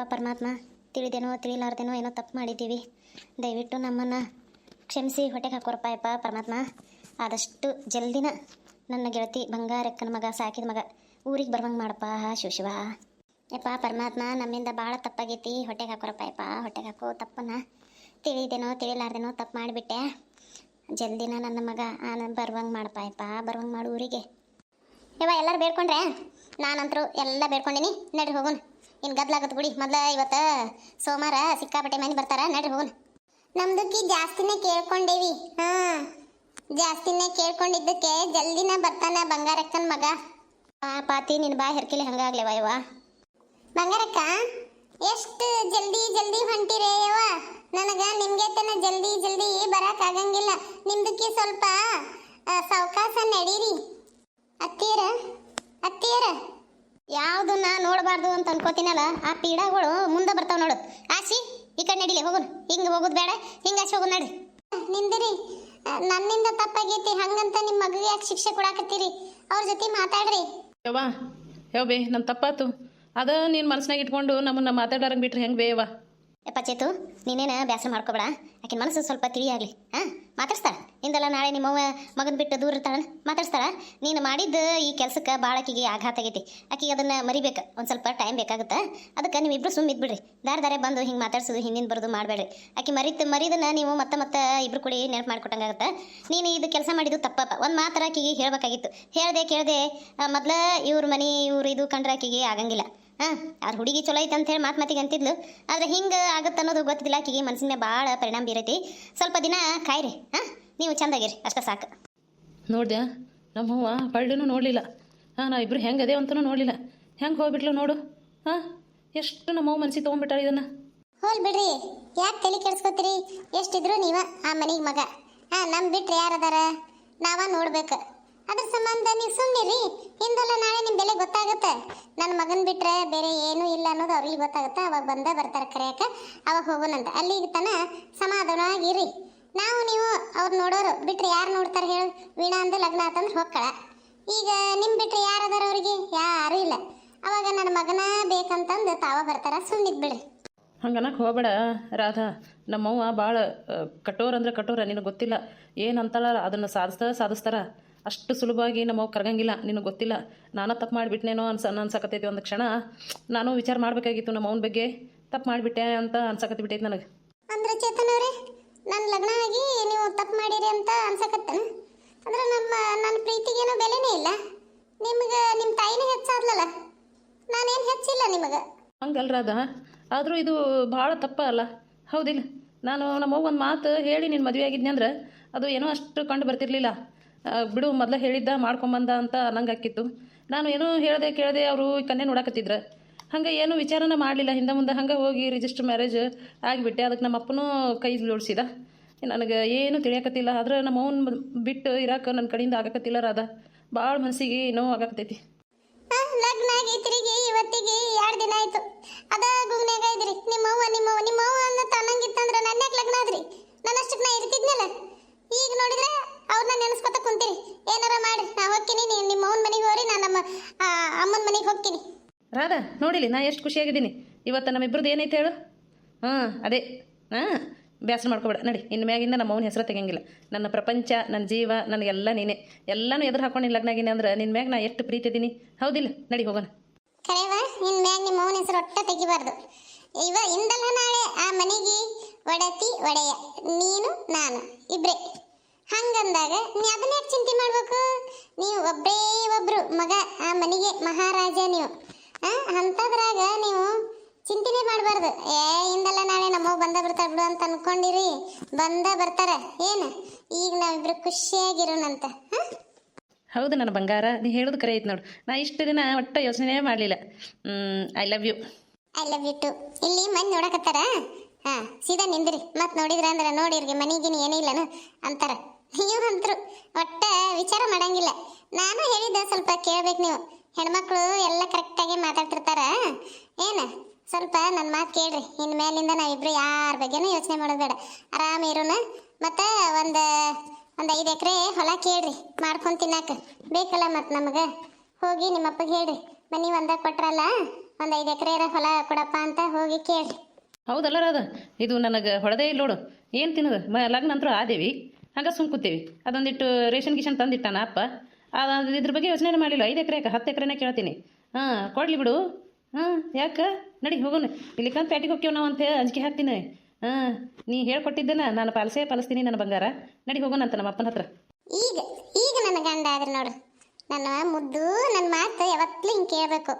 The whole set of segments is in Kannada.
ಅಪ್ಪ ಪರಮಾತ್ಮ, ತಿಳಿದೇನೋ ತಿಳಿಲಾರ್ದೇನೋ ಏನೋ ತಪ್ಪು ಮಾಡಿದ್ದೀವಿ. ದಯವಿಟ್ಟು ನಮ್ಮನ್ನು ಕ್ಷಮಿಸಿ, ಹೊಟ್ಟೆಗೆ ಹಾಕೋರಪ್ಪ ಯಪ್ಪ ಪರಮಾತ್ಮ. ಆದಷ್ಟು ಜಲ್ದಿನ ನನ್ನ ಗೆಳತಿ ಬಂಗಾರಕ್ಕನ ಮಗ, ಸಾಕಿದ ಮಗ ಊರಿಗೆ ಬರ್ವಂಗೆ ಮಾಡಪ್ಪ. ಶಿವಶಿವ ಶಿವ. ಯಪ್ಪ ಪರಮಾತ್ಮ, ನಮ್ಮಿಂದ ಭಾಳ ತಪ್ಪಾಗೈತಿ. ಹೊಟ್ಟೆಗೆ ಹಾಕೋರಪ್ಪ ಯಪ್ಪ ಹೊಟ್ಟೆಗೆ ಹಾಕೋ ತಪ್ಪನ್ನ ತಿಳಿದೇನೋ ತಿಳಿಲಾರ್ದೇನೋ ತಪ್ಪು ಮಾಡಿಬಿಟ್ಟೆ. ಜಲ್ದಿನ ನನ್ನ ಮಗ ಬರ್ವಂಗೆ ಮಾಡಪ್ಪ ಯಪ್ಪ ಬರ್ವಂಗೆ ಮಾಡು ಊರಿಗೆ. ಯವ್ವ, ಎಲ್ಲರೂ ಬೇಡ್ಕೊಂಡ್ರೆ? ನಾನಂತರೂ ಎಲ್ಲ ಬೇಡ್ಕೊಂಡಿನಿ. ನಡ್ರಿ ಹೋಗೋಣ. ಇನ್ನು ಗದ್ಲಾಗತ್ತೆ ಬಿಡಿ. ಮೊದ್ಲ ಇವತ್ತು ಸೋಮವಾರ ಸಿಕ್ಕಾಪಟ್ಟೆ ಮಂದಿ ಬರ್ತಾರ. ನಡ್ರಿ ಹೋಗೋಣ. ನಮ್ದಕ್ಕೆ ಜಾಸ್ತಿನೇ ಕೇಳ್ಕೊಂಡೇವಿ. ಹಾ ಜಾಸ್ತಿನೇ ಕೇಳ್ಕೊಂಡಿದ್ದಕ್ಕೆ ಜಲ್ದಿನ ಬರ್ತಾನ ಬಂಗಾರಕ್ಕನ ಮಗ. ಆ ಪಾತಿ ನಿನ್ ಬಾ ಹೆರ್ಕಿಲಿ ಹಂಗಾಗ್ಲೆ ವಾಯವ ಬಂಗಾರಕ್ಕ ಎಷ್ಟು ಜಲ್ದಿ ಜಲ್ದಿ ಹೊಂಟಿರೇ ಯವ್ವ? ನನಗ ನಿಮ್ಗೆ ತನ ಜಲ್ದಿ ಜಲ್ದಿ ಬರಕ್ ಆಗಂಗಿಲ್ಲ. ನಿಮ್ದಕ್ಕೆ ಸ್ವಲ್ಪ ಸಾವಕಾಶ ನಡೀರಿ. ಅತ್ತೀರ ಅತ್ತೀರ ಯಾವ್ದನ್ನ ನೋಡಬಾರ್ದು ಅಂತ ಅನ್ಕೋತೀನಲ್ಲ ಆ ಪೀಡಾಗಳು ಮುಂದೆ ಬರ್ತಾವ ನೋಡು. ಆಸಿ ಈ ಕಡೆ ನಡಿಲಿ ಹೋಗೋಣ ಹಿಂಗೆ ಹೋಗೋದು ಬೇಡ ಹಿಂಗೆ ಆಚೆ ಹೋಗು ನಡ್ರಿ. ನಿಂದಿರಿ. ನನ್ನಿಂದ ತಪ್ಪಾಗೈತಿ ಹಂಗಂತ ನಿಮ್ಮ ಮಗುಗೆ ಯಾಕೆ ಶಿಕ್ಷೆ ಕೊಡಾಕತ್ತೀರಿ? ಅವ್ರ ಜೊತೆ ಮಾತಾಡ್ರಿ. ಯವ್ವ ಯಾವ ಬೇ ನಮ್ಮ ತಪ್ಪಾತು. ಅದ ನೀನು ಮನಸ್ನಾಗ ಇಟ್ಕೊಂಡು ನಮ್ಮನ್ನ ಮಾತಾಡೋರಂಗೆ ಬಿಟ್ರೆ ಹೆಂಗೆ ಬೇಯವ್ವ ಯಪ್ಪ ಚೇತು ನೀನೇನು ಬೇಸರ ಮಾಡ್ಕೋಬೇಡ. ಆಕಿನ ಮನಸ್ಸು ಸ್ವಲ್ಪ ತಿಳಿಯಾಗಲಿ ಹಾಂ ಮಾತಾಡ್ಸ್ತಾಳ? ನಿಂದಲ್ಲ ನಾಳೆ ನಿಮ್ಮವ್ವ ಮಗನ ಬಿಟ್ಟು ದೂರ ಇರ್ತಾಳ? ಮಾತಾಡ್ಸ್ತಾಳ? ನೀನು ಮಾಡಿದ್ದು ಈ ಕೆಲಸಕ್ಕೆ ಭಾಳ ಆಕಿಗೆ ಆಘಾತ ಆಗೈತಿ. ಆಕಿಗೆ ಅದನ್ನು ಮರಿಬೇಕು. ಒಂದು ಸ್ವಲ್ಪ ಟೈಮ್ ಬೇಕಾಗುತ್ತೆ. ಅದಕ್ಕೆ ನೀವಿಬ್ರು ಸುಮ್ಮ ಇದ್ಬಿಡ್ರಿ. ದಾರೆ ದಾರೆ ಬಂದು ಹಿಂಗೆ ಮಾತಾಡ್ಸೋದು, ಹಿಂದಿನ ಬರೋದು ಮಾಡಬೇಡ್ರಿ. ಆಕಿ ಮರಿತು, ಮರಿದನ್ನು ನೀವು ಮತ್ತೆ ಮತ್ತೆ ಇಬ್ರು ಕೂಡಿ ನೆನಪು ಮಾಡ್ಕೊಟ್ಟಂಗಾಗುತ್ತೆ ನೀನು ಇದು ಕೆಲಸ ಮಾಡಿದ್ದು ತಪ್ಪಪ್ಪ. ಒಂದು ಮಾತ್ರ ಆಕಿಗೆ ಹೇಳಬೇಕಾಗಿತ್ತು. ಹೇಳ್ದೆ ಕೇಳದೆ ಮೊದಲ ಇವ್ರ ಮನೆ, ಇವ್ರು ಇದು ಕಂಡ್ರೆ ಆಕಿಗೆ ಆಗಂಗಿಲ್ಲ. ಹಾಂ ಅವ್ರ ಹುಡುಗಿ ಚಲೋ ಐತೆ ಅಂತ ಹೇಳಿ ಮಾತು ಮಾತಿಗೆ ಅಂತಿದ್ಲು. ಆದ್ರೆ ಹಿಂಗೆ ಆಗುತ್ತೆ ಅನ್ನೋದು ಗೊತ್ತಿಲ್ಲ ಆಕಿಗೆ ಮನಸ್ಸಿನ ಭಾಳ ಪರಿಣಾಮ ಬೀರೈತಿ. ಸ್ವಲ್ಪ ದಿನ ಕಾಯ್ರಿ. ಹಾಂ ನೀವು ಚಂದಾಗಿರಿ. ಅಷ್ಟೇ ಸಾಕು. ನೋಡ್ದೆ ನಮ್ಮ ಹೂವ ನೋಡಲಿಲ್ಲ. ಹಾಂ ನಾ ಇಬ್ರು ಹೆಂಗೆ ಅದೇ ಅಂತಲೂ ನೋಡಲಿಲ್ಲ. ಹೆಂಗೆ ಹೋಗ್ಬಿಟ್ಲು ನೋಡು. ಹಾಂ ಎಷ್ಟು ನಮ್ಮ ಅವ್ವ ಮನ್ಸಿಗೆ ತೊಗೊಂಡ್ಬಿಟ್ಟಾಳ ಇದನ್ನು. ಹೋಲ್ ಬಿಡ್ರಿ. ಯಾಕೆ ತಲೆ ಕೆಡ್ಸ್ಕೊತೀರಿ? ಎಷ್ಟಿದ್ರು ನೀವ ಆ ಮನೆಗೆ ಮಗ. ಹಾಂ ನಮ್ಮ ಬಿಟ್ರೆ ಯಾರದಾರ ನಾವ ನೋಡ್ಬೇಕು. ಅದ್ರ ಸಂಬಂಧ ನೀವು ಸುಮ್ಮನಿರಿ ಹಿಂದಲ್ಲ ನಾಳೆ ನಿಮ್ಮ ಬೆಲೆ ಗೊತ್ತಾಗುತ್ತೆ. ನನ್ನ ಮಗನ ಬಿಟ್ರೆ ಬೇರೆ ಏನೂ ಇಲ್ಲ ಅನ್ನೋದು ಅವ್ರಿಗೆ ಗೊತ್ತಾಗುತ್ತೆ. ಅವಾಗ ಬಂದೇ ಬರ್ತಾರೆ ಕರೆಯಕ್ಕೆ ಅವಾಗ ಹೋಗೋಣಂತ ಅಲ್ಲಿಗೆ ತನ ಸಮಾಧಾನವಾಗಿರಿ. ನಾವು ನೀವು ಅವ್ರು ನೋಡೋರು. ಬಿಟ್ರೆ ಯಾರು ನೋಡ್ತಾರೆ ಹೇಳು. ವೀಣಾ ಅಂದ ಲಗ್ನ ಆತಂದ್ರೆ ಹೋಗ್ಕಳ. ಈಗ ನಿಮ್ಮ ಬಿಟ್ರೆ ಯಾರದಾರ ಅವ್ರಿಗೆ? ಯಾರು ಇಲ್ಲ. ಅವಾಗ ನನ್ನ ಮಗನ ಬೇಕಂತಂದು ತಾವ ಬರ್ತಾರ. ಸುಮ್ಮನಿದ್ ಬಿಡ್ರಿ. ಹಂಗನಕ್ಕೆ ಹೋಗಬೇಡ ರಾಧಾ. ನಮ್ಮವ್ವ ಭಾಳ ಕಠೋರ ಅಂದ್ರೆ ಕಠೋರ. ನಿನಗೆ ಗೊತ್ತಿಲ್ಲ. ಏನಂತಳ ಅದನ್ನು ಸಾಧಿಸ್ತಾ ಸಾಧಿಸ್ತಾರ. ಅಷ್ಟು ಸುಲಭವಾಗಿ ನಮ್ಮವ್ವ ಕರಗಂಗಿಲ್ಲ ನಿನಗೆ ಗೊತ್ತಿಲ್ಲ ನಾನು ತಪ್ಪು ಮಾಡಿಬಿಟ್ನೇನೋ ಅನ್ಸ ಅನ್ಸಕತ್ತೈತಿ ಒಂದು ಕ್ಷಣ. ನಾನು ವಿಚಾರ ಮಾಡಬೇಕಾಗಿತ್ತು ನಮ್ಮ ಅವನ ಬಗ್ಗೆ ತಪ್ಪು ಮಾಡಿಬಿಟ್ಟೆ ಅಂತ ಅನ್ಸಕತ್ತಿ ಬಿಟ್ಟೈತಿ ನನಗೆ. ಅಂದ್ರೆ ಚೇತನ್ ಅವರೇ ನನ್ನ ಲಗ್ನ ಆಗಿ ನೀವು ತಪ್ಪು ಮಾಡಿರಿ ಅಂತ ಅನ್ಸಕತ್ತನ ಅಂದ್ರೆ ನಮ್ಮ ನನ್ನ ಪ್ರೀತಿಗೇನೋ ಬೆಲೆನೇ ಇಲ್ಲ. ನಿಮ್ಗೆ ನಿಮ್ಮ ತಾಯಿನೇ ಹೆಚ್ಚಾದ್ಲಲ್ಲ ನಾನೇನು ಹೆಚ್ಚಿಲ್ಲ ನಿಮಗೆ. ಹಂಗಲ್ಲ ಅದ ಆದರೂ ಇದು ಭಾಳ ತಪ್ಪ ಅಲ್ಲ. ಹೌದಿಲ್ಲ ನಾನು ನಮ್ಮವ್ವ ಒಂದು ಮಾತು ಹೇಳಿ ನೀನು ಮದುವೆ ಆಗಿದ್ನಿ ಅಂದ್ರೆ ಅದು ಏನೋ ಅಷ್ಟು ಕಂಡು ಬರ್ತಿರ್ಲಿಲ್ಲ. ಬಿಡು, ಮೊದಲೇ ಹೇಳಿದ್ದ ಮಾಡ್ಕೊಂಬಂದ ಅಂತ ಅನ್ನಂಗೆ ಆಕಿತ್ತು ನಾನು ಏನೋ ಹೇಳ್ದೆ ಕೇಳಿದೆ ಅವರು ಕನ್ಯೆ ನೋಡಕತ್ತಿದ್ರು. ಹಂಗೆ ಏನೂ ವಿಚಾರನ ಮಾಡಲಿಲ್ಲ. ಹಿಂದೆ ಮುಂದೆ ಹಂಗೆ ಹೋಗಿ ರಿಜಿಸ್ಟರ್ ಮ್ಯಾರೇಜ್ ಆಗಿಬಿಟ್ಟೆ. ಅದಕ್ಕೆ ನಮ್ಮ ಅಪ್ಪನೂ ಕೈ ಜೋಡಿಸಿದ. ನನಗೆ ಏನು ತಿಳಿಯಕತ್ತಿಲ್ಲ. ಆದ್ರೆ ನಮ್ಮ ಬಿಟ್ಟು ಇರಾಕ ನನ್ನ ಕಡೆಯಿಂದ ಆಗಕತ್ತಿಲ್ಲ ರಾಧಾ. ಭಾಳ ಮನಸ್ಸಿಗೆ ನೋವು ಆಗಕತ್ತೈತಿ. ಲಗ್ನ ಇವತ್ತಿಗೆ ಎರಡು ದಿನ ಆಯ್ತು ಅದ ಗುಗ್ನ್ಯಾಗ ಇದ್ರಿ ನಿಮ್ಮವ್ವ ನಿಮ್ಮವ್ವ ನಿಮ್ಮವ್ವ ಅನ್ನ ತನ್ನಂಗಿತ್ತಂದ್ರೆ ನನ್ನ ಯಾಕೆ ಲಗ್ನ ಆದ್ರಿ ನನ್ನಷ್ಟಕ್ಕೆ ನಾ ಇರ್ತಿದ್ನಲ್ಲ ಈಗ ನೋಡಿದ್ರೆ ಅವ್ರನ್ನ ನೆನೆಸ್ಕೊತ ಕುಂತೀರಿ ಏನಾರ ಮಾಡಿ ನಾ ಹೋಗ್ತೀನಿ ನೀವು ನಿಮ್ಮ ಅವ್ನ ಮನೆಗೆ ಹೋಗ್ರಿ ನಾನು ನಮ್ಮ ಅಮ್ಮನ ಮನೆಗೆ ಹೋಗ್ತೀನಿ ರಾಧಾ ನೋಡಿಲಿ ನಾ ಎಷ್ಟು ಖುಷಿಯಾಗಿದ್ದೀನಿ. ಇವತ್ತು ನಮ್ಮಿಬ್ರದ್ದು ಏನೈತೆ ಹೇಳು? ಹಾಂ, ಅದೇ. ಹಾಂ ಬೇಸರ ಮಾಡ್ಕೊಬೇಡ. ನಡಿ ಇನ್ನು ಮ್ಯಾಗಿಂದ ನಮ್ಮ ಅವನ ಹೆಸರು ತೆಗಿಯಂಗಿಲ್ಲ. ನನ್ನ ಪ್ರಪಂಚ, ನನ್ನ ಜೀವ, ನನಗೆಲ್ಲ ನೀನೆ. ಎಲ್ಲನೂ ಎದುರು ಹಾಕೊಂಡು ಲಗ್ನಾಗಿನಿ ಅಂದ್ರೆ ನಿನ್ನ ಮ್ಯಾಗ ನಾ ಎಷ್ಟು ಪ್ರೀತಿ ಇದ್ದೀನಿ? ಹೌದಿಲ್ಲ, ನಡಿ ಹೋಗೋಣ. ಕರೆವ ನಿನ್ನ ಮ್ಯಾಗ ನಿಮ್ಮ ಅವನ ಹೆಸರು ಒಟ್ಟ ತೆಗಿಬಾರ್ದು. ಇವ ಇಂದಲ್ಲ ನಾಳೆ ಆ ಮನೆಗೆ ಒಡತಿ ಒಡೆಯ, ನೀನು ನಾನು, ಇಬ್ರೇ. ಹಂಗಂದಾಗ ನೀ ಅದನ್ನ ಚಿಂತೆ ಮಾಡ್ಬೇಕು? ನೀವು ಒಬ್ಬರೇ ಒಬ್ರು, ಮಗ, ಆ ಮನೆಗೆ ಮಹಾರಾಜ ನೀವು. ಅಂಥದ್ರಾಗ ನೀವು ಚಿಂತನೆ ಮಾಡಬಾರ್ದು. ಏ ಇಂದಲ್ಲ ನಾಳೆ ನಮ್ಮವ್ ಬಂದ ಬರ್ತಾರೆ ಬಿಡು ಅಂತ ಅನ್ಕೊಂಡಿರಿ. ಬಂದ ಬರ್ತಾರೆ. ಏನು? ಈಗ ನಾವಿಬ್ರು ಖುಷಿಯಾಗಿರೋಣಂತ. ಹೌದು ನನ್ನ ಬಂಗಾರ ನೀ ಹೇಳೋದು ಕರೆ ಐತೆ ನೋಡು. ನಾ ಇಷ್ಟು ದಿನ ಒಟ್ಟು ಯೋಚನೆ ಮಾಡಲಿಲ್ಲ. I love you I love you too ಇಲ್ಲಿ ಮನೆ ನೋಡಕತ್ತಾರ? ಹಾ ಸೀದಾ ನಿಂದ್ರಿ. ಮತ್ತೆ ನೋಡಿದ್ರ ಅಂದ್ರೆ ನೋಡಿರ್ಗೆ ಮನಿಗಿನಿ ಏನಿಲ್ಲನು ಅಂತಾರ. ನೀವು ಅಂತರು. ಒಟ್ಟ ವಿಚಾರ ಮಾಡಂಗಿಲ್ಲ. ನಾನು ಹೇಳಿದ್ದೆ ಸ್ವಲ್ಪ ಕೇಳ್ಬೇಕು ನೀವು. ಹೆಣ್ಮಕ್ಳು ಎಲ್ಲ ಕರೆಕ್ಟಾಗಿ ಮಾತಾಡ್ತಿರ್ತಾರ. ಏನು? ಸ್ವಲ್ಪ ನನ್ನ ಮಾತು ಕೇಳ್ರಿ. ಇನ್ ಮೇಲಿಂದ ನಾವಿಬ್ರು ಯಾರ ಬಗ್ಗೆನೂ ಯೋಚನೆ ಮಾಡೋದು ಬೇಡ. ಆರಾಮ ಇರೋಣ ಮತ್ತು ಒಂದು ಒಂದು ಐದು ಎಕರೆ ಹೊಲ ಕೇಳ್ರಿ. ಮಾಡ್ಕೊಂಡು ತಿನ್ನಾಕ. ಬೇಕಲ್ಲ ಮತ್ತು ನಮಗೆ? ಹೋಗಿ ನಿಮ್ಮ ಅಪ್ಪಗೆ ಹೇಳ್ರಿ. ಮನೆ ಒಂದ ಕೊಟ್ರಲ್ಲ, ಒಂದು ಐದು ಎಕರೆ ಹೊಲ ಕೊಡಪ್ಪ ಅಂತ ಹೋಗಿ ಕೇಳಿ ಹೌದಲ್ಲ ರಾಧ? ಇದು ನನಗೆ ಹೊಡೆದೇ ಇಲ್ಲ ನೋಡು. ಏನು ತಿನ್ನೋದು? ಮ ಲಗ್ನ ಅಂತೂ ಆದೇವಿ. ಹಂಗೆ ಸುಮ್ ಅದೊಂದಿಟ್ಟು ರೇಷನ್ ಗಿಷನ್ ತಂದಿಟ್ಟಾನ ಅಪ್ಪ? ಇದ್ರ ಬಗ್ಗೆ ಯೋಚನೆ ಮಾಡಿಲ್ಲ ಐದು ಎಕರೆ ಹತ್ತು ಎಕರೆನೇ ಕೇಳ್ತೀನಿ. ಹಾಂ, ಕೊಡ್ಲಿ ಬಿಡು. ಹಾಂ, ಯಾಕೆ? ನಡಿ, ಹೋಗೋಣ. ಇಲ್ಲಿ ಕಂತ ಪ್ಯಾಟಿಗೆ ಹೋಗ್ತೀವಿ ನಾವು ಅಂತ ಅಂಜಿಕೆ ಹಾಕ್ತೀನಿ. ಹಾಂ, ನೀ ಹೇಳ್ಕೊಟ್ಟಿದ್ದೆನ ನಾನು ಪಾಲಿಸೇ ಪಾಲಿಸ್ತೀನಿ ನನ್ನ ಬಂಗಾರ. ನಡಿ, ಹೋಗೋಣ ಅಂತ ನಮ್ಮ ಅಪ್ಪನ ಹತ್ರ. ಈಗ ಈಗ ನನ್ನ ಗಂಡ ಆದ್ರೆ ನೋಡು. ನನ್ನ ಮುದ್ದು ನನ್ನ ಮಾತು ಯಾವತ್ತೂ ಹಿಂಗೆ ಕೇಳಬೇಕು.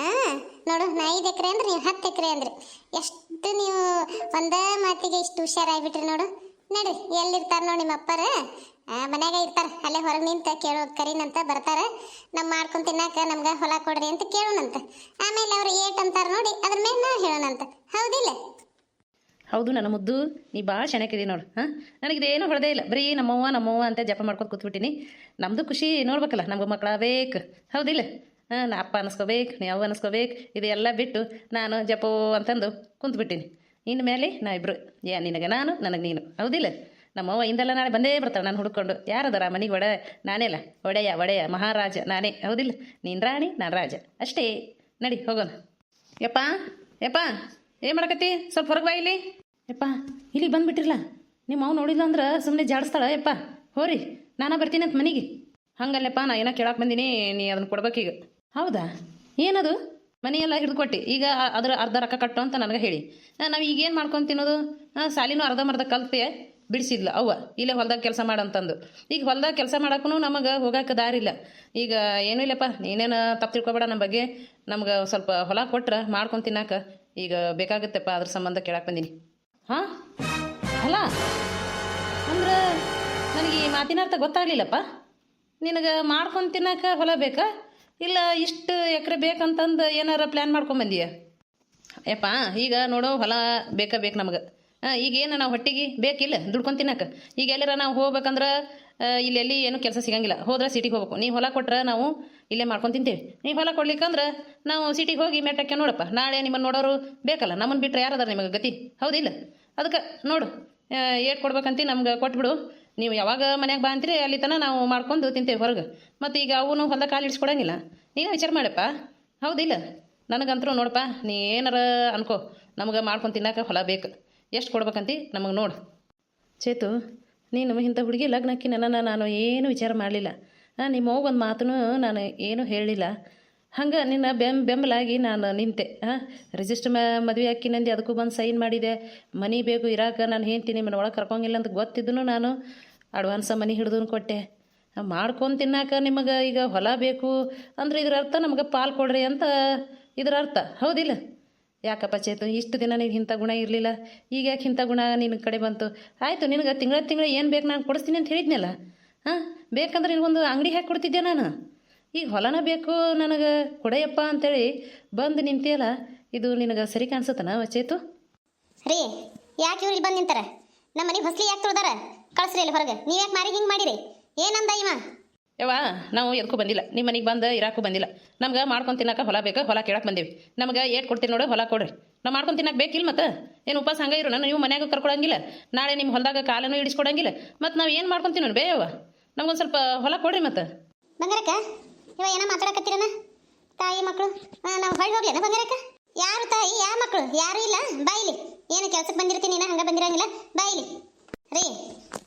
ಹಾಂ, ನೋಡು, ನಾ ಐದು ಎಕರೆ ಅಂದ್ರೆ ನೀವು ಹತ್ತು ಎಕರೆ ಅಂದ್ರೆ. ಎಷ್ಟು ನೀವು ಒಂದೇ ಮಾತಿಗೆ ಇಷ್ಟು ಹುಷಾರಾಗಿಬಿಟ್ರಿ ನೋಡು. ನಡ್ರಿ ಎಲ್ಲಿರ್ತಾರೆ ನೋಡಿ ನಿಮ್ಮ ಅಪ್ಪರ? ಮನ್ಯಾಗ ಇರ್ತಾರೆ, ಅಲ್ಲೇ ಹೊರಗೆ ನಿಂತ ಕೇಳೋ ಕರಿನಂತ ಬರ್ತಾರೆ. ನಮ್ಮ ಮಾಡ್ಕೊಂಡು ತಿನ್ನಾಕ ನಮ್ಗೆ ಹೊಲ ಕೊಡ್ರಿ ಅಂತ ಕೇಳೋಣಂತ. ಆಮೇಲೆ ಅವ್ರು ಏಟ್ ಅಂತಾರೆ ನೋಡಿ, ಅದ್ರ ಮೇಲೆ ನಾ ಹೇಳೋಣಂತ. ಹೌದಿಲ್ಲ? ಹೌದು ನನ್ನ ಮುದ್ದು, ನೀ ಭಾಳ ಚೆನ್ನಾಗಿದೆ ನೋಡು, ಹಾಂ? ಇದೇನು ಹೊಡೆದೇ ಇಲ್ಲ. ಬರೀ ನಮ್ಮವ್ವ ನಮ್ಮವ್ವ ಅಂತ ಜಪ ಮಾಡ್ಕೊಂಡು ಕೂತ್ಬಿಟ್ಟಿನಿ. ನಮ್ಮದು ಖುಷಿ ನೋಡ್ಬೇಕಲ್ಲ, ನಮ್ಗೆ ಮಕ್ಕಳ ಬೇಕು ಹೌದಿಲ್ಲ? ಹಾಂ, ನಾ ಅಪ್ಪ ಅನ್ನಿಸ್ಕೋಬೇಕು ನೀ ಅವ್ವ ಅನ್ನಿಸ್ಕೋಬೇಕು ಇದೆಲ್ಲ ಬಿಟ್ಟು ನಾನು ಜಪೋ ಅಂತಂದು ಕುಂತ್ಬಿಟ್ಟಿನಿ. ಇನ್ನು ಮೇಲೆ ನಾ ಇಬ್ಬರು ಯಾ ನಿನಗೆ ನಾನು, ನನಗೆ ನೀನು. ಹೌದಿಲ್ಲ? ನಮ್ಮವ್ವ ಇಂದೆಲ್ಲ ನಾಳೆ ಬಂದೇ ಬರ್ತಾಳೆ ನಾನು ಹುಡ್ಕೊಂಡು. ಯಾರದಾರ ಮನೆಗೆ ಒಡೆ? ನಾನೇ ಅಲ್ಲ. ಒಡೆಯ ಒಡೆಯ ಮಹಾರಾಜ. ನಾನೇ. ಹೌದಿಲ್ಲ? ನೀನು ರಾಣಿ ನಾನು ರಾಜ. ಅಷ್ಟೇ. ನಡಿ ಹೋಗೋಣ. ಯಪ್ಪ ಯಪ್ಪ ಏನು ಮಾಡಕತ್ತಿ? ಸ್ವಲ್ಪ ಹೊರಗೆ ಬಾ ಇಲ್ಲಿ. ಯಪ್ಪ ಇಲ್ಲಿ ಬಂದುಬಿಟ್ಟಿರಲ್ಲ ನಿಮ್ಮ ಅವ್ ನೋಡಿಲ್ಲ ಅಂದ್ರೆ ಸುಮ್ಮನೆ ಜಾಡಿಸ್ತಾಳ. ಯಪ್ಪ ಹೋರಿ. ನಾನು ಬರ್ತೀನಿ ಅಂತ ಮನೆಗೆ. ಹಂಗಲ್ಲಪ್ಪ ನಾ ಏನೋ ಕೇಳಕ್ಕೆ ಬಂದೀನಿ ನೀ ಅದನ್ನು ಕೊಡ್ಬೇಕೀಗ ಹೌದಾ? ಏನದು? ಮನೆಯೆಲ್ಲ ಹಿಡಿದು ಕೊಟ್ಟು. ಈಗ ಅದರ ಅರ್ಧ ರೊಕ್ಕ ಕಟ್ಟು ಅಂತ ನನಗೆ ಹೇಳಿ. ನಾವು ಈಗೇನು ಮಾಡ್ಕೊಂಡು ತಿನ್ನೋದು? ಆ, ಸಾಲಿನೂ ಅರ್ಧಂಬರ್ಧ ಕಲ್ತೆ ಬಿಡಿಸಿದ್ಲು. ಅವ್ವ, ಇಲ್ಲೇ ಹೊಲ್ದಾಗ ಕೆಲಸ ಮಾಡಂತಂದು. ಈಗ ಹೊಲ್ದಾಗ ಕೆಲಸ ಮಾಡೋಕ್ಕೂ ನಮಗೆ ಹೋಗಕ್ಕೆ ದಾರಿಲ್ಲ. ಈಗ ಏನೂ ಇಲ್ಲಪ್ಪ, ನೀನೇನು ತಪ್ಪು ತಿಳ್ಕೊಬೇಡ ನಮ್ಮ ಬಗ್ಗೆ. ನಮ್ಗೆ ಸ್ವಲ್ಪ ಹೊಲ ಕೊಟ್ರೆ ಮಾಡ್ಕೊಂಡು ತಿನ್ನಕ್ಕೆ ಈಗ ಬೇಕಾಗುತ್ತೆಪ್ಪ ಅದ್ರ ಸಂಬಂಧ ಕೇಳಕ್ಕೆ ಬಂದೀನಿ. ಹಾಂ? ಹೊಲ ಅಂದ್ರೆ ನನಗೆ ಈ ಮಾತಿನ ಅರ್ಥ ಗೊತ್ತಾಗ್ಲಿಲ್ಲಪ್ಪ. ನಿನಗೆ ಮಾಡ್ಕೊಂಡು ತಿನ್ನಕ್ಕೆ ಹೊಲ ಬೇಕಾ? ಇಲ್ಲ ಇಷ್ಟು ಎಕರೆ ಬೇಕಂತಂದು ಏನಾರ ಪ್ಲ್ಯಾನ್ ಮಾಡ್ಕೊಂಬಂದೀಯ ಯಪ್ಪ, ಈಗ ನೋಡೋ ಹೊಲ ಬೇಕಾ ಬೇಕು ನಮಗೆ. ಹಾಂ ಈಗ ಏನು ನಾವು ಹೊಟ್ಟಿಗೆ ಬೇಕಿಲ್ಲ, ದುಡ್ಕೊಂಡು ತಿನ್ನಕ್ಕೆ ಈಗ ಎಲ್ಲರ ನಾವು ಹೋಗ್ಬೇಕಂದ್ರೆ ಇಲ್ಲೆಲ್ಲಿ ಏನು ಕೆಲಸ ಸಿಗಂಗಿಲ್ಲ. ಹೋದ್ರೆ ಸಿಟಿಗೆ ಹೋಗ್ಬೇಕು. ನೀವು ಹೊಲ ಕೊಟ್ರೆ ನಾವು ಇಲ್ಲೇ ಮಾಡ್ಕೊಂಡು ತಿಂತೀವಿ. ನೀವು ಹೊಲ ಕೊಡ್ಲಿಕ್ಕಂದ್ರೆ ನಾವು ಸಿಟಿಗೆ ಹೋಗಿ ಮೆಟ್ಟಕ್ಕೆ ನೋಡಪ್ಪ. ನಾಳೆ ನಿಮ್ಮನ್ನು ನೋಡೋರು ಬೇಕಲ್ಲ. ನಮ್ಮನ್ನು ಬಿಟ್ಟರೆ ಯಾರದಾರ ನಿಮಗೆ ಗತಿ? ಹೌದಿಲ್ಲ. ಅದಕ್ಕೆ ನೋಡು. ಏಟ್ ಕೊಡ್ಬೇಕಂತ ನಮ್ಗೆ ಕೊಟ್ಬಿಡು. ನೀವು ಯಾವಾಗ ಮನ್ಯಾಗ ಬಾ ಅಂತೀರಿ ಅಲ್ಲಿ ತನಕ ನಾವು ಮಾಡ್ಕೊಂಡು ತಿಂತೇವೆ ಹೊರಗೆ. ಮತ್ತು ಈಗ ಅವನು ಹೊಲ ಕಾಲು ಇಡ್ಸ್ಕೊಡಂಗಿಲ್ಲ. ನೀನು ವಿಚಾರ ಮಾಡಪ್ಪ. ಹೌದಿಲ್ಲ. ನನಗಂತರೂ ನೋಡಪ್ಪ, ನೀ ಏನಾರ ಅನ್ಕೋ. ನಮ್ಗೆ ಮಾಡ್ಕೊಂಡು ತಿನ್ನಕ್ಕೆ ಹೊಲ ಬೇಕು. ಎಷ್ಟು ಕೊಡ್ಬೇಕಂತಿ? ನಮಗೆ ನೋಡು. ಚೇತು, ನೀನು ಇಂಥ ಹುಡುಗಿ ಲಗ್ನಕ್ಕೆ ನನ್ನ ನಾನು ಏನು ವಿಚಾರ ಮಾಡಲಿಲ್ಲ. ನಿಮ್ಮ ಒಂದು ಮಾತನ್ನು ನಾನು ಏನು ಹೇಳಲಿಲ್ಲ ಹಂಗೆ ನಿನ್ನ ಬೆಂಬ ಬೆಂಬಲಾಗಿ ನಾನು ನಿಂತೆ. ಹಾಂ ರಿಜಿಸ್ಟರ್ ಮದುವೆ ಹಾಕಿ ನಂದು ಅದಕ್ಕೂ ಬಂದು ಸೈನ್ ಮಾಡಿದೆ. ಮನೆ ಬೇಕು, ಇರಾಕ, ನಾನು ಹೇಳ್ತೀನಿ ನಿಮ್ಮನ್ನ ಒಳಗೆ ಕರ್ಕೊಂಗಿಲ್ಲ ಅಂತ ಗೊತ್ತಿದ್ದನು ನಾನು. ಅಡ್ವಾನ್ಸ ಮನೆ ಹಿಡಿದು ಕೊಟ್ಟೆ. ಮಾಡ್ಕೊಂಡು ತಿನ್ನಾಕ ನಿಮಗೆ ಈಗ ಹೊಲ ಬೇಕು. ಅಂದ್ರೆ ಇದ್ರ ಅರ್ಥ ನಮಗೆ ಪಾಲು ಕೊಡ್ರಿ ಅಂತ ಇದರ ಅರ್ಥ. ಹೌದಿಲ್ಲ? ಯಾಕಪ್ಪ ಚೇತು, ಇಷ್ಟು ದಿನ ನಿನಗೆ ಇಂಥ ಗುಣ ಇರಲಿಲ್ಲ. ಈಗ ಯಾಕೆ ಇಂಥ ಗುಣ ನಿನ್ನ ಕಡೆ ಬಂತು? ಆಯಿತು, ನಿನಗೆ ತಿಂಗಳ ತಿಂಗಳ ಏನು ಬೇಕು ನಾನು ಕೊಡಿಸ್ತೀನಿ ಅಂತ ಹೇಳಿದ್ನಲ್ಲ? ಹಾಂ, ಬೇಕಂದ್ರೆ ನಿನಗೊಂದು ಅಂಗಡಿ ಹಾಕಿ ಕೊಡ್ತಿದ್ದೆ ನಾನು? ಈಗ ಹೊಲನ ಬೇಕು ನನಗೆ, ಕೊಡೆಯಪ್ಪ ಅಂತೇಳಿ ಬಂದು ನಿಂತಿಯಲ್ಲ, ಇದು ನಿನಗೆ ಸರಿ ಕಾಣಿಸುತ್ತನ ಚೇತು? ರೀ, ಯಾಕೆ ಇವ್ರು ಇಲ್ಲಿ ಬಂದು ನಿಂತಾರೆ? ನಮ್ಮ ಮನೆಗೆ ಹೊಸ್ಲಿ ಯಾಕೆ ತೊಳ್ದಾರ? ಕಳಿಸ್ರಿ ಇಲ್ಲಿ ಹೊರಗೆ. ನೀವು ಯಾಕೆ ಮಾರಿ ಹಿಂಗೆ ಮಾಡಿರಿ? ಏನಂದ ಇವ? ಯವ್ವ, ನಾವು ಎದಕ್ಕೂ ಬಂದಿಲ್ಲ. ನಿಮ್ಮ ಮನೆಗೆ ಬಂದು ಇರಾಕು ಬಂದಿಲ್ಲ. ನಮ್ಗೆ ಮಾಡ್ಕೊಂಡು ತಿನ್ನಕ್ಕೆ ಹೊಲ ಬೇಕು, ಹೊಲ ಕೇಳಕ್ಕೆ ಬಂದೀವಿ. ನಮ್ಗೆ ಏಟ್ ಕೊಡ್ತೀನಿ ನೋಡಿ, ಹೊಲ ಕೊಡ್ರಿ. ನಾವು ಮಾಡ್ಕೊಂಡು ತಿನ್ನಕ್ಕೆ ಬೇಕಿಲ್ಲ ಮತ್ತೆ? ಏನು ಉಪವಾಸ ಹಂಗೆ ಇರೋಣ ನೀವು ಮನ್ಯಾಗ ಕರ್ಕೊಳಂಗಿಲ್ಲ. ನಾಳೆ ನಿಮ್ಮ ಹೊಲದಾಗ ಕಾಲನ್ನು ಇಡಿಸ್ಕೊಡಂಗಿಲ್ಲ. ಮತ್ತು ನಾವು ಏನು ಮಾಡ್ಕೊಂಡು ತಿನ್ನೋಣ ಬೇಯವ್ವ ನಮ್ಗೊಂದು ಸ್ವಲ್ಪ ಹೊಲ ಕೊಡ್ರಿ ಮತ್ತೆ? ಬಂಗಾರಕ್ಕ ಇವ ಏನೋ ಮಾತಾಡಕತ್ತೀರನ? ತಾಯಿ ಮಕ್ಕಳು ನಾವು ಹೊಳ್ಳಿ ಹೋಗ್ಲೇನ ಬಂಗಾರಕ್ಕ? ಯಾರು ತಾಯಿ ಯಾವ ಮಕ್ಕಳು ಯಾರು ಇಲ್ಲ? ಬಾಯಿಲಿ ಏನು ಕೆಲ್ಸಕ್ಕೆ ಬಂದಿರ್ತೀನಿ ನೀನು, ಹಂಗೆ ಬಂದಿರಂಗಿಲ್ಲ? ಬಾಯಿಲಿ ರೀ,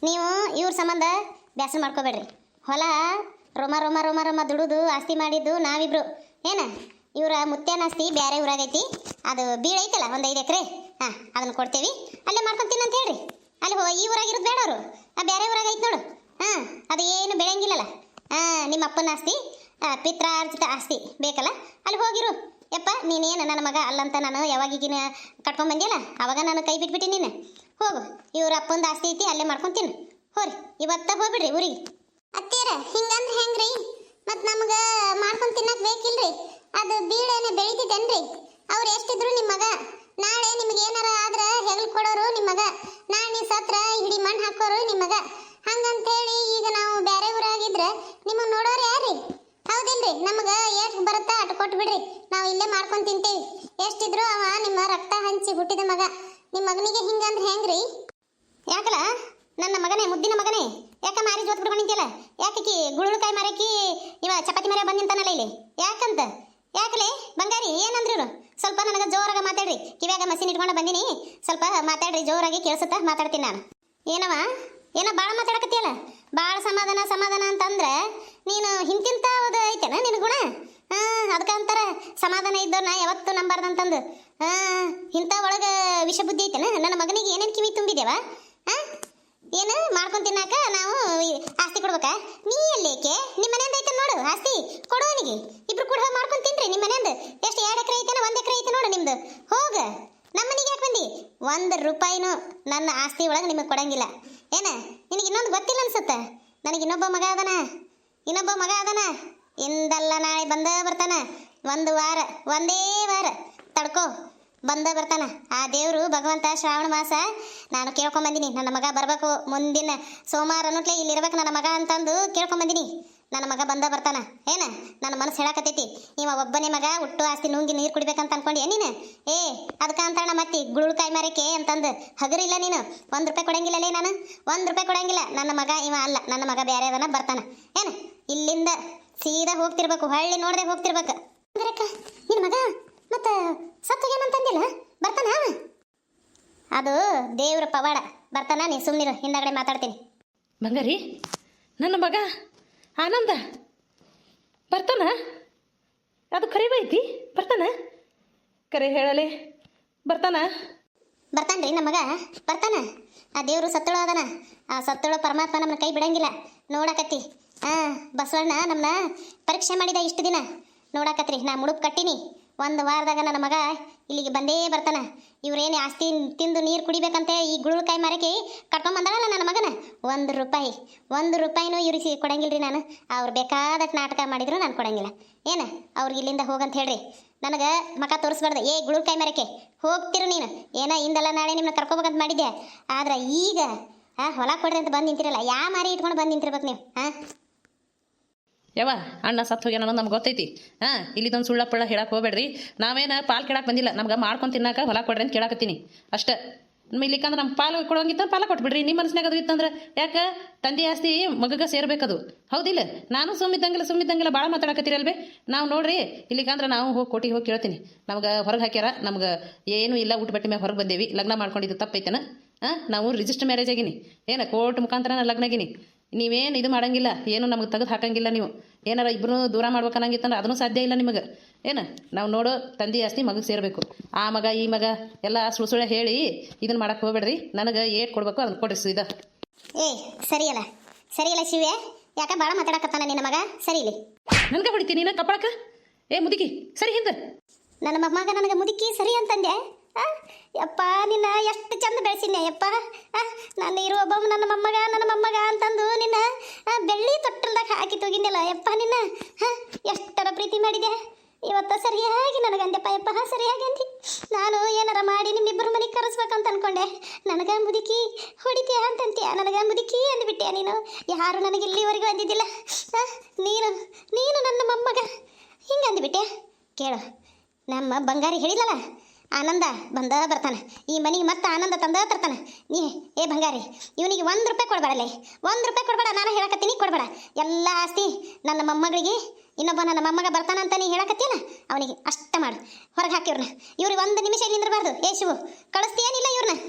ನೀವು ಇವ್ರ ಸಂಬಂಧ ಬ್ಯಾಸರ ಮಾಡ್ಕೋಬೇಡ್ರಿ. ಹೊಲ, ರೊಮ ರೊಮ ರೊಮ, ರೋಮ ದುಡುದು, ಆಸ್ತಿ ಮಾಡಿದ್ದು ನಾವಿಬ್ರು. ಏನ? ಇವರ ಮುತ್ಯಾನ ಆಸ್ತಿ ಬೇರೆ ಊರಾಗೈತಿ. ಅದು ಬೀಳ ಐತಲ್ಲ, ಒಂದು ಐದು ಎಕರೆ? ಹಾಂ, ಅದನ್ನು ಕೊಡ್ತೇವಿ. ಅಲ್ಲೇ ಮಾಡ್ಕೊಂತೀನಿ ಅಂತ ಹೇಳ್ರಿ. ಅಲ್ಲಿ ಹೋ, ಈ ಊರಾಗಿರೋದು ಬೇಡ ಅವರು ಆ ಬೇರೆ ಊರಾಗ ಐತಿ ನೋಡು. ಹಾಂ, ಅದು ಏನು ಬೆಳೆಯಂಗಿಲ್ಲಲ್ಲ. ಹಾಂ, ನಿಮ್ಮ ಅಪ್ಪನ ಆಸ್ತಿ ಪಿತ್ರಾರ್ಜಿತ ಆಸ್ತಿ ಬೇಕಲ್ಲ? ಅಲ್ಲಿ ಹೋಗಿರು. ಯಪ್ಪ, ನೀನೇನು ನನ್ನ ಮಗ ಅಲ್ಲಂತ ನಾನು ಯಾವಾಗಿಗಿನ ಕಟ್ಕೊಂಡ್ ಬಂದಿಯಲ್ಲ? ಅವಾಗ ನಾನು ಕೈ ಬಿಟ್ಬಿಟ್ಟು ನೀನು. ಹೋಗು, ಇವ್ರ ಅಪ್ಪಂದು ಆಸ್ತಿ ಐತಿ, ಅಲ್ಲೇ ಮಾಡ್ಕೊತೀನಿ ಹೋರಿ, ಇವತ್ತ ಹೋಗ್ಬಿಡ್ರಿ ಊರಿಗೆ. ಅತ್ತೇರ ಹಿಂಗಂದ್ರೆ ಹೆಂಗ್ರಿ? ಮತ್ ನಮ್ಗ ಮಾಡ್ಕೊಂಡ್ ತಿನ್ನಕ್ ಬೇಕಿಲ್ರಿ? ಅದು ಬೀಳೇನೆ ಬೆಳಿತಿದ್ದೇನ್ರಿ ಅವ್ರು ಎಷ್ಟಿದ್ರು ನಿಮ್ಮ ಮಗ. ನಾಳೆ ನಿಮ್ಗೆ ಏನಾರ ಆದ್ರ ಹೆಗಲ್ ಕೊಡೋರು ನಿಮ್ಮ ಮಗ. ನಾಳೆ ಸತ್ರ ಹಿಡಿ ಮಣ್ಣು ಹಾಕೋರು ನಿಮ್ಮ ಮಗ. ಹಂಗಂತ ಹೇಳಿ ಈಗ ನಾವು ಬೇರೆ ಊರಾಗಿದ್ರ ನಿಮ್ಮನ್ನ ನೋಡೋರು ಯಾರ್ರಿ? ಹೌದಿಲ್ರಿ, ನಮಗ ಎಷ್ಟು ಬರುತ್ತಾ ಅಟ್ ಕೊಟ್ಟು ಬಿಡ್ರಿ. ನಾವು ಇಲ್ಲೇ ಮಾಡ್ಕೊಂಡ್ ತಿಂತೇವಿ. ಎಷ್ಟಿದ್ರು ಅವ ನಿಮ್ಮ ರಕ್ತ ಹಂಚಿ ಹುಟ್ಟಿದ ಮಗ. ನಿಮ್ಮ ಮಗನಿಗೆ ಹಿಂಗಂದ್ರೆ ಹೆಂಗ್ರಿ? ಯಾಕಲ್ಲ ನನ್ನ ಮಗನೇ, ಮುದ್ದಿನ ಮಗನೇ. ಯಾಕ ಮಾರಿ ಜೋತ್ ಬಿಡ್ಕೊಂಡು ನಿಂತಿಯಲ್ಲ ಯಾಕೆ ಗುಳುಳುಕಾಯಿ ಮಾರಕಿ ಇವ ಚಪಾತಿ ಮರ ಬಂದ್ ಇಲ್ಲಿ? ಯಾಕಂತ? ಯಾಕಲೆ? ಬಂಗಾರಿ, ಏನಂದ್ರಿ ಇವರು? ಸ್ವಲ್ಪ ನನಗೆ ಜೋರಾಗ ಮಾತಾಡ್ರಿ. ಕಿವ್ಯಾಗ ಮಸೀನ್ ಇಟ್ಕೊಂಡು ಬಂದಿನಿ. ಸ್ವಲ್ಪ ಮಾತಾಡ್ರಿ, ಜೋರಾಗಿ ಕೇಳಿಸುತ್ತಾ ಮಾತಾಡ್ತೀನಿ ನಾನು. ಏನವ ಏನೋ ಭಾಳ ಮಾತಾಡಕತ್ತಿಯಲ್ಲ? ಭಾಳ ಸಮಾಧಾನ ಸಮಾಧಾನ ಅಂತಂದ್ರೆ ನೀನು ಹಿಂತಿಂತ ಐತೆನ ನಿನ್ನ ಗುಣ? ಹಾಂ ಅದಕ್ಕೆ ಅಂತಾರ ಸಮಾಧಾನ ಇದ್ದವ್ರನ್ನ ಯಾವತ್ತೂ ನಂಬಾರ್ದಂತಂದು. ಹಾಂ ಇಂಥ ಒಳಗೆ ವಿಷಬುದ್ಧಿ ಐತೆನ? ನನ್ನ ಮಗನಿಗೆ ಏನೇನು ಕಿವಿ ತುಂಬಿದೇವ ಏನು ಮಾಡ್ಕೊಂಡ್ ತಿನ್ನಾಕ ನಾವು ಆಸ್ತಿ ಕೊಡ್ಬೇಕಾ? ನೀ ಎಲ್ಲೇಕೆ? ನಿಮ್ಮ ಮನೆಯಿಂದ ಐತೆ ನೋಡು ಆಸ್ತಿ. ಕೊಡು ಅವನಿಗೆ. ಇಬ್ರು ಕೂಡ ಮಾಡ್ಕೊಂಡ್ ತಿನ್ರಿ ನಿಮ್ಮ ಮನೆಯಿಂದ. ಎಷ್ಟು ಎರಡು ಎಕರೆ ಐತೆನ ಒಂದ್ ಎಕರೆ ಐತೆ ನೋಡು ನಿಮ್ದು. ಹೋಗ. ನಮ್ಮ ಮನೆಗೆ ಯಾಕೆ ಬಂದಿ? ಒಂದು ರೂಪಾಯಿನೂ ನನ್ನ ಆಸ್ತಿ ಒಳಗೆ ನಿಮಗೆ ಕೊಡಂಗಿಲ್ಲ. ಏನ? ನಿನಗೆ ಇನ್ನೊಂದು ಗೊತ್ತಿಲ್ಲ ಅನ್ಸುತ್ತೆ? ನನಗೆ ಇನ್ನೊಬ್ಬ ಮಗ ಅದನ. ಇನ್ನೊಬ್ಬ ಮಗ ಅದನ. ಇಂದಲ್ಲ ನಾಳೆ ಬಂದ ಬರ್ತಾನ. ಒಂದು ವಾರ, ಒಂದೇ ವಾರ. ತಡ್ಕೋ. ಬಂದ ಬರ್ತಾನ. ಆ ದೇವರು ಭಗವಂತ ಶ್ರಾವಣ ಮಾಸ ನಾನು ಕೇಳ್ಕೊಂಬಂದಿನಿ ನನ್ನ ಮಗ ಬರಬೇಕು ಮುಂದಿನ ಸೋಮವಾರ ಅನ್ನೋಟ್ಲೆ ಇಲ್ಲಿ ಇರ್ಬೇಕು ನನ್ನ ಮಗ ಅಂತಂದು ಕೇಳ್ಕೊಂಬಂದಿನಿ ನನ್ನ ಮಗ ಬಂದ ಬರ್ತಾನ. ಏನ? ನನ್ನ ಮನಸ್ಸು ಹೇಳಕತ್ತೈತಿ. ಇವ ಒಬ್ಬನೇ ಮಗ, ಹುಟ್ಟು ಆಸ್ತಿ ನುಂಗಿ ನೀರು ಕುಡಿಬೇಕಂತ ಅನ್ಕೊಂಡೆ ನೀನು? ಏ ಅದಕ್ಕೆ ಅಂತಣ್ಣ ಮತ್ತೆ ಗುಳುಕಾಯಿ ಮಾರಕ್ಕೆ ಅಂತಂದು. ಹಗರಿಲ್ಲ ನೀನು. ಒಂದು ರೂಪಾಯಿ ಕೊಡಂಗಿಲ್ಲಲೇ ನಾನು? ಒಂದು ರೂಪಾಯಿ ಕೊಡಂಗಿಲ್ಲ. ನನ್ನ ಮಗ ಇವ ಅಲ್ಲ. ನನ್ನ ಮಗ ಬೇರೆ ಅದನ್ನ ಬರ್ತಾನ. ಏನ? ಇಲ್ಲಿಂದ ಸೀದಾ ಹೋಗ್ತಿರ್ಬೇಕು. ಹಳ್ಳಿ ನೋಡದೆ ಹೋಗ್ತಿರ್ಬೇಕು. ನಿನ್ನ ಮಗ? ಮತ್ತ ಅಂತಂದಿಲ್ಲ ಬರ್ತಾನ? ಅದು ದೇವ್ರ ಪವಾಡ. ಬರ್ತಾನ ನೀ? ಸುಮ್ಮನಿರು ಹಿಂದಗಡೆ ಮಾತಾಡ್ತೀನಿ. ಬಂಗಾರಿ ನನ್ನ ಮಗ ಆನಂದ ಬರ್ತಾನ? ಅದು ಕರಿವೈತಿ ಬರ್ತಾನ? ಕರೆ ಹೇಳಲೆ ಬರ್ತಾನ? ಬರ್ತಾನ್ರಿ ನಮ್ಮ ಮಗ ಬರ್ತಾನ? ಆ ದೇವರು ಸತ್ತಳು ಅದನ. ಆ ಸತ್ತಳು ಪರಮಾತ್ಮ ನಮ್ಮನ್ನ ಕೈ ಬಿಡಂಗಿಲ್ಲ. ನೋಡಕತ್ತಿ. ಆ ಬಸವಣ್ಣ ನಮ್ಮನ್ನ ಪರೀಕ್ಷೆ ಮಾಡಿದ ಇಷ್ಟು ದಿನ. ನೋಡಕತ್ರಿ ನಾ ಮುಡುಪ್ ಕಟ್ಟಿನಿ. ಒಂದು ವಾರದಾಗ ನನ್ನ ಮಗ ಇಲ್ಲಿಗೆ ಬಂದೇ ಬರ್ತಾನೆ. ಇವ್ರೇನು ಆಸ್ತಿ ತಿಂದು ನೀರು ಕುಡಿಬೇಕಂತೆ ಈ ಗುಳುಕಾಯಿ ಮರಕ್ಕೆ ಕಟ್ಕೊಂಬಂದಳಲ್ಲ ನನ್ನ ಮಗನ? ಒಂದು ರೂಪಾಯಿ, ಒಂದು ರೂಪಾಯಿನೂ ಇವ್ರಿಗೆ ರೀ ನಾನು. ಅವ್ರು ಬೇಕಾದಷ್ಟು ನಾಟಕ ಮಾಡಿದ್ರು ನಾನು ಕೊಡಂಗಿಲ್ಲ. ಏನು? ಅವ್ರಿಗೆ ಇಲ್ಲಿಂದ ಹೋಗಂತ ಹೇಳ್ರಿ. ನನಗೆ ಮಕ ತೋರಿಸ್ಬಾರ್ದು. ಏ ಗುಳುಕಾಯಿ ಮರಕ್ಕೆ, ಹೋಗ್ತಿರು ನೀನು. ಏನೋ ಹಿಂದೆಲ್ಲ ನಾಳೆ ನಿಮ್ಮನ್ನ ಕರ್ಕೋಬೇಕಂತ ಮಾಡಿದ್ದೆ ಆದ್ರೆ ಈಗ, ಆ, ಹೊಲ ಕೊಡ್ರಿ ಅಂತ ಬಂದು ನಿಂತಿರಲ್ಲ. ಯಾ ಮಾರಿ ಇಟ್ಕೊಂಡು ಬಂದು ನಿಂತಿರ್ಬೇಕು ನೀವು ಹಾಂ ಯವ್ವ, ಅಣ್ಣ ಸತ್ತು ಹೋಗ್ಯಾನ ನಮ್ಗೆ ಗೊತ್ತೈತಿ. ಹಾಂ, ಇಲ್ಲಿದೊಂದು ಸುಳ್ಳ ಪಳ್ಳ ಹೇಳಕ್ಕೆ ಹೋಗ್ಬೇಡ್ರಿ. ನಾವೇನು ಪಾಲು ಕೇಳಕ್ಕೆ ಬಂದಿಲ್ಲ. ನಮ್ಗೆ ಮಾಡ್ಕೊಂಡು ತಿನ್ನಾಕ ಹೊಲ ಕೊಡ್ರಿ ಅಂತ ಕೇಳಾಕತ್ತೀನಿ. ಅಷ್ಟೇ. ಇಲ್ಲಿಕಂದ್ರೆ ನಮ್ಮ ಪಾಲು ಕೊಡೋಂಗಿತ್ತ ಪಾಲ ಕೊಟ್ಬಿಡ್ರಿ. ನಿಮ್ಮ ಮನಸ್ಸಿನಾಗ ಅದು ಇತ್ತಂದ್ರೆ? ಯಾಕೆ? ತಂದೆ ಆಸ್ತಿ ಮಗಗೆ ಸೇರ್ಬೇಕದು ಹೌದಿಲ್ಲ? ನಾನು ಸುಮ್ಮಿದ್ದಂಗಿಲ್ಲ ಸುಮ್ಮಿದ್ದಂಗಿಲ್ಲ ಭಾಳ ಮಾತಾಡಕತ್ತೀರಲ್ವೇ? ನಾವು ನೋಡ್ರಿ, ಇಲ್ಲಿಕಂದ್ರೆ ನಾವು ಹೋಗಿ ಕೋಟಿಗೆ ಹೋಗಿ ಕೇಳ್ತೀನಿ. ನಮ್ಗೆ ಹೊರಗೆ ಹಾಕ್ಯಾರ, ನಮ್ಗೆ ಏನೂ ಇಲ್ಲ, ಊಟ ಬಟ್ಟೆ ಮೇಲೆ ಹೊರಗೆ ಬಂದೇವಿ. ಲಗ್ನ ಮಾಡ್ಕೊಂಡಿದ್ದು ತಪ್ಪೈತನ? ಹಾಂ, ನಾವು ರಿಜಿಸ್ಟರ್ ಮ್ಯಾರೇಜ್ ಆಗಿನಿ. ಏನು ಕೋರ್ಟ್ ಮುಖಾಂತರ ಲಗ್ನ ಆಗಿನಿ. ನೀವೇನು ಇದು ಮಾಡಂಗಿಲ್ಲ ಏನು ನಮಗೆ ತೆಗೆದು ಹಾಕಂಗಿಲ್ಲ ನೀವು. ಏನಾರ ಇಬ್ಬರು ದೂರ ಮಾಡ್ಬೇಕನ್ನಂಗಿತ್ತಂದ್ರೆ ಅದನ್ನು ಸಾಧ್ಯ ಇಲ್ಲ ನಿಮಗೆ. ಏನು? ನಾವು ನೋಡೋ ತಂದೆ ಆಸ್ತಿ ಮಗಗೆ ಸೇರಬೇಕು. ಆ ಮಗ ಈ ಮಗ ಎಲ್ಲ ಸುಳ್ಳು ಸುಳ್ಳು ಹೇಳಿ ಇದನ್ನು ಮಾಡಕ್ಕೆ ಹೋಗ್ಬೇಡ್ರಿ. ನನಗೆ ಏಟ್ ಕೊಡ್ಬೇಕು ಅದನ್ನ ಕೊಡ್ರಿ ಇದು ಏಯ್ ಸರಿಯಲ್ಲ. ಸರಿಯಲ್ಲ ಶಿವೆ ಯಾಕೆ ಭಾಳ ಮಾತಾಡಕತ್ತಾನ ನಿನ್ನ ಮಗ? ಸರಿ ನನಗೆ ಹೊಡಿತೀನಿ ನೀನು ಕಪ್ಪಳಕ ಏ ಮುದುಕಿ ಸರಿ ಹಿಂದೆ. ನನ್ನ ಮಗ ನನಗೆ ಮುದುಕಿ ಸರಿ ಅಂತಂದೆ? ಯಪ್ಪ, ನಿನ್ನ ಎಷ್ಟು ಚಂದ ಬೆಳೆಸಿನ ಯಪ್ಪ? ನನ್ನ ನಾನು ಇರುವ ಒಬ್ಬ ನನ್ನ ಮೊಮ್ಮಗ ನನ್ನ ಮೊಮ್ಮಗ ಅಂತಂದು ನಿನ್ನ ಬೆಳ್ಳಿ ತೊಟ್ಟಲ್ದಾಗ ಹಾಕಿ ತೋಗಿದ್ನಲ್ಲ ಯಪ್ಪ ನಿನ್ನ? ಎಷ್ಟರ ಪ್ರೀತಿ ಮಾಡಿದೆ? ಇವತ್ತ ಸರಿಯಾಗಿ ನನಗೆ ಅಂದೆಪ್ಪ ಯಪ್ಪ, ಸರಿಯಾಗಿ ಅಂದಿ. ನಾನು ಏನಾರ ಮಾಡಿ ನಿಮ್ಮಿಬ್ಬರ ಮನೆಗೆ ಕರೆಸ್ಬೇಕಂತ ಅನ್ಕೊಂಡೆ. ನನಗ ಮುದುಕಿ ಹೊಡಿತೀಯ ಅಂತಂತೀಯ? ನನಗ ಮುದುಕಿ ಅಂದ್ಬಿಟ್ಟೆ ನೀನು? ಯಾರು ನನಗೆ ಇಲ್ಲಿವರೆಗೂ ಅಂದಿದ್ದಿಲ್ಲ. ನೀನು ನೀನು ನನ್ನ ಮೊಮ್ಮಗ. ಹಿಂಗೆ ಅಂದ್ಬಿಟ್ಟೆ ಕೇಳು, ನಮ್ಮ ಬಂಗಾರಿ ಹೇಳಿಲ್ಲಲ್ಲ ಆನಂದ ಬಂದ ಬರ್ತಾನೆ. ಈ ಮನೆಗೆ ಮತ್ತೆ ಆನಂದ ತಂದ ತರ್ತಾನೆ. ನೀ, ಏ ಬಂಗಾರಿ, ಇವನಿಗೆ ಒಂದು ರೂಪಾಯಿ ಕೊಡಬೇಡಲೇ ಒಂದು ರೂಪಾಯಿ ಕೊಡಬೇಡ, ನಾನು ಹೇಳಕತ್ತೀನಿ, ಕೊಡಬೇಡ. ಎಲ್ಲ ಆಸ್ತಿ ನನ್ನ ಮೊಮ್ಮಗಳಿಗೆ, ಇನ್ನೊಬ್ಬ ನನ್ನ ಮೊಮ್ಮಗ ಬರ್ತಾನಂತ ನೀ ಹೇಳಕತ್ತೀನ ಅವನಿಗೆ ಅಷ್ಟ ಮಾಡು. ಹೊರಗೆ ಹಾಕಿ ಇವ್ರನ್ನ ಇವ್ರಿಗೆ ಒಂದು ನಿಮಿಷ ನಿಂದಿರಬಾರ್ದು. ಏ ಶಿವು, ಕಳಿಸ್ತೀಯೇನಿಲ್ಲ ಇವ್ರನ್ನ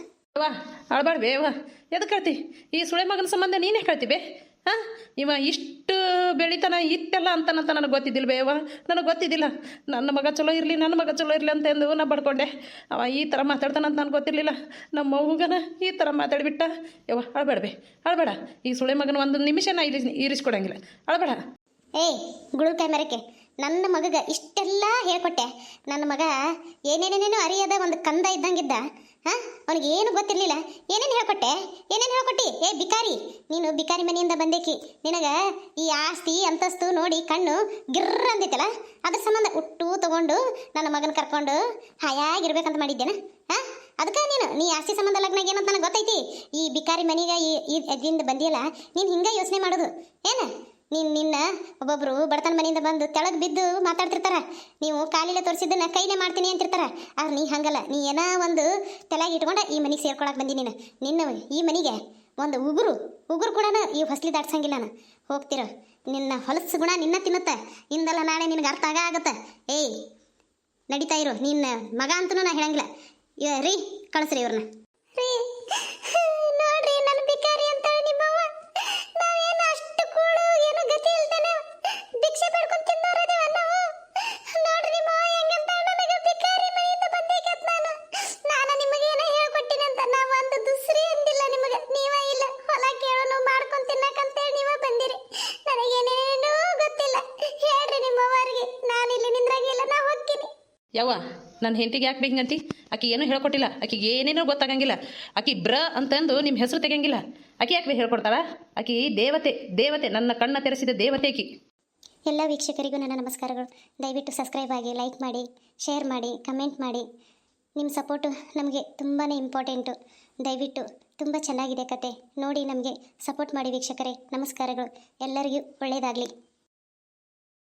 ಅಳ್ಬಾರ್ದು ಬೇವ ಎದಕ್ಕೆ ಕಳ್ತಿ? ಈ ಸುಳೆ ಮಗನ ಸಂಬಂಧ ನೀನೇ ಕಳ್ತಿ ಬೇ? ಹಾಂ, ಇವ ಇಷ್ಟು ಬೆಳಿತಾನ ಇಟ್ಟೆಲ್ಲ ಅಂತಾನಂತ ನನಗೆ ಗೊತ್ತಿದ್ದಿಲ್ಲ ಬೇವ ನನಗೆ ಗೊತ್ತಿದ್ದಿಲ್ಲ. ನನ್ನ ಮಗ ಚಲೋ ಇರಲಿ, ನನ್ನ ಮಗ ಚಲೋ ಇರಲಿ ಅಂತಂದು ನಾ ಬಡ್ಕೊಂಡೆ. ಅವ ಈ ಥರ ಮಾತಾಡ್ತಾನಂತ ನನಗೆ ಗೊತ್ತಿರಲಿಲ್ಲ. ನಮ್ಮ ಮಗುಗನ ಈ ಥರ ಮಾತಾಡಿಬಿಟ್ಟ. ಯವ್ವ ಅಳ್ಬೇಡ ಬೇ ಅಳ್ಬೇಡ. ಈ ಸುಳೆ ಮಗನ ಒಂದು ನಿಮಿಷ ನಾ ಇರಿಸ್ ಇರಿಸ್ಕೊಡಂಗಿಲ್ಲ. ಅಳಬೇಡ. ಏಯ್ ಗುಳು ಮರಕ್ಕೆ ನನ್ನ ಮಗಗ ಇಷ್ಟೆಲ್ಲ ಹೇಳ್ಕೊಟ್ಟೆ. ನನ್ನ ಮಗ ಏನೇನೇನೇನೋ ಅರಿಯದ ಒಂದು ಕಂದ ಇದ್ದಂಗಿದ್ದ. ಹಾ? ಅವನಿಗೆ ಏನು ಗೊತ್ತಿರಲಿಲ್ಲ. ಏನೇನು ಹೇಳ್ಕೊಟ್ಟೆ? ಏನೇನು ಹೇಳ್ಕೊಟ್ಟಿ? ಏ ಬಿಕಾರಿ ನೀನು ಬಿಕಾರಿ ಮನೆಯಿಂದ ಬಂದೇಕಿ. ನಿನಗ ಈ ಆಸ್ತಿ, ಅಂತಸ್ತು ನೋಡಿ ಕಣ್ಣು ಗಿರ್ರ ಅಂದಿತ್ತಲ್ಲ? ಅದ್ರ ಸಂಬಂಧ ಹುಟ್ಟು ತಗೊಂಡು ನನ್ನ ಮಗನ ಕರ್ಕೊಂಡು ಹಾಯಾಗಿರ್ಬೇಕಂತ ಮಾಡಿದ್ದೇನ. ಹಾ? ಅದಕ್ಕೆ ನೀನು, ನೀ ಆಸ್ತಿ ಸಂಬಂಧ ಲಗ್ನ ಏನಂತ ನನಗೆ ಗೊತ್ತೈತಿ? ಈ ಬಿಕಾರಿ ಮನೆಗೆ ಈ, ಈ- ಇದ್ರಿಂದ ಬಂದಿಯಲ್ಲ, ನೀನು ಹಿಂಗೆ ಯೋಚನೆ ಮಾಡೋದು. ಏನು? ನೀನು ನಿನ್ನ ಒಬ್ಬೊಬ್ರು ಬಡತನ ಮನೆಯಿಂದ ಬಂದು ತೆಳಗ್ ಬಿದ್ದು ಮಾತಾಡ್ತಿರ್ತಾರ. ನೀವು ಕಾಲಿಲೆ ತೋರಿಸಿದ್ದನ್ನ ಕೈಲೇ ಮಾಡ್ತೀನಿ ಅಂತಿರ್ತಾರ. ಆದ್ರೆ ನೀ ಹಂಗಲ್ಲ. ನೀ ಏನೋ ಒಂದು ತಲೆಗೆ ಇಟ್ಕೊಂಡ ಈ ಮನೆಗೆ ಸೇರ್ಕೊಳಕ್ ಬಂದಿ ನೀನು. ನಿನ್ನ ಈ ಮನೆಗೆ ಒಂದು ಉಗುರು. ಉಗುರು ಕೂಡ ಈ ಹೊಸಲಿ ದಾಟ್ಸಂಗಿಲ್ಲ ನಾನು. ಹೋಗ್ತಿರೋ. ನಿನ್ನ ಹೊಲಸು ಗುಣ ನಿನ್ನ ತಿನ್ನುತ್ತೆ. ಇಂದಲ್ಲ ನಾಳೆ ನಿನಗೆ ಅರ್ಥ ಆಗ ಆಗತ್ತೆ. ಏಯ್, ನಡೀತಾ ಇರು. ನಿನ್ನ ಮಗ ಅಂತನೂ ನಾ ಹೇಳಂಗಿಲ್ಲ. ರೀ, ಕಳಿಸ್ರಿ ಇವ್ರನ್ನ. ರೀ ಯವ್ವ ನನ್ನ ಹೆಂಡತಿಗೆ ಯಾಕೆ ಬೇಕಂತಿ ಆಕಿ ಏನೂ ಹೇಳ್ಕೊಟ್ಟಿಲ್ಲ. ಆಕಿಗೆ ಏನೇನೋ ಗೊತ್ತಾಗಂಗಿಲ್ಲ. ಆಕಿ ಬ್ರ ಅಂತಂದು ನಿಮ್ಮ ಹೆಸರು ತೆಗಂಗಿಲ್ಲ ಆಕಿ ಯಾಕೆ ಹೇಳ್ಕೊಡ್ತಾಳ? ಆಕಿ ದೇವತೆ ದೇವತೆ, ನನ್ನ ಕಣ್ಣ ತೆರೆಸಿದ ದೇವತೆ ಆಕಿ. ಎಲ್ಲ ವೀಕ್ಷಕರಿಗೂ ನನ್ನ ನಮಸ್ಕಾರಗಳು. ದಯವಿಟ್ಟು ಸಬ್ಸ್ಕ್ರೈಬ್ ಆಗಿ, ಲೈಕ್ ಮಾಡಿ, ಶೇರ್ ಮಾಡಿ, ಕಮೆಂಟ್ ಮಾಡಿ. ನಿಮ್ಮ ಸಪೋರ್ಟು ನಮಗೆ ತುಂಬಾ ಇಂಪಾರ್ಟೆಂಟು. ದಯವಿಟ್ಟು ತುಂಬ ಚೆನ್ನಾಗಿದೆ ಕತೆ. ನೋಡಿ ನಮಗೆ ಸಪೋರ್ಟ್ ಮಾಡಿ ವೀಕ್ಷಕರೇ. ನಮಸ್ಕಾರಗಳು. ಎಲ್ಲರಿಗೂ ಒಳ್ಳೆಯದಾಗಲಿ